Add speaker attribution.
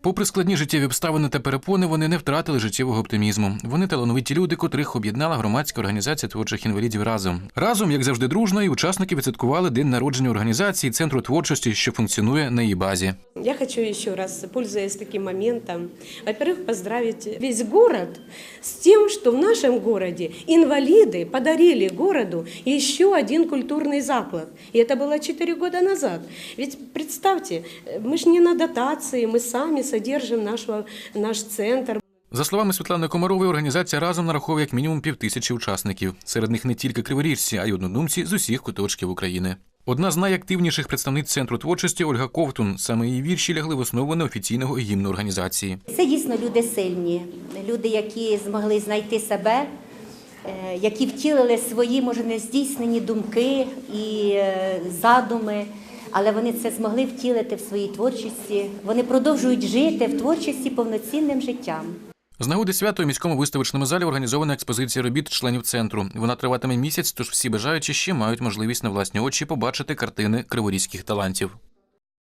Speaker 1: Попри складні життєві обставини та перепони, вони не втратили життєвого оптимізму. Вони талановиті люди, котрих об'єднала громадська організація творчих інвалідів разом. Разом, як завжди, дружно, і учасники відсвяткували день народження організації центру творчості, що функціонує на її базі.
Speaker 2: Я хочу еще раз, пользуясь таким моментом, во-первых, поздравить весь город с тем, что в нашем городе инвалиды подарили городу еще один культурный заклад. И это было 4 года назад. Ведь представьте, э, мы же не на дотации, мы сами содержим нашего, наш центр.
Speaker 1: За словами Світлани Комарової, організація разом нараховує як мінімум півтисячі учасників. Серед них не тільки криворіжці, а й однодумці з усіх куточків України. Одна з найактивніших представниць центру творчості Ольга Ковтун. Саме її вірші лягли в основу неофіційного гімну організації.
Speaker 3: Це дійсно люди сильні, люди, які змогли знайти себе, е, які втілили свої, може, нездійснені думки і е, задуми, але вони це змогли втілити в своїй творчості. Вони продовжують жити в творчості повноцінним життям.
Speaker 1: З нагоди свято у міському виставочному залі організована експозиція робіт членів центру. Вона триватиме місяць, тож всі бажаючі ще мають можливість на власні очі побачити картини криворізьких талантів.